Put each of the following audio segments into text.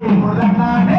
முதலானே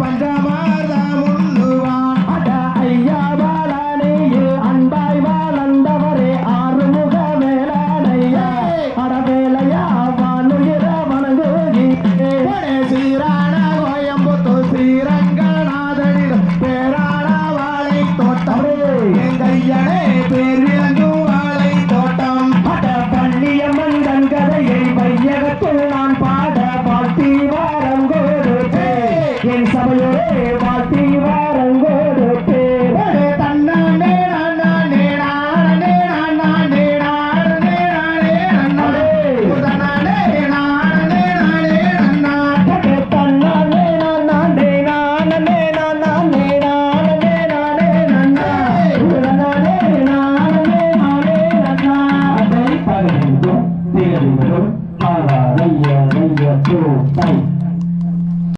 பஞ்சாம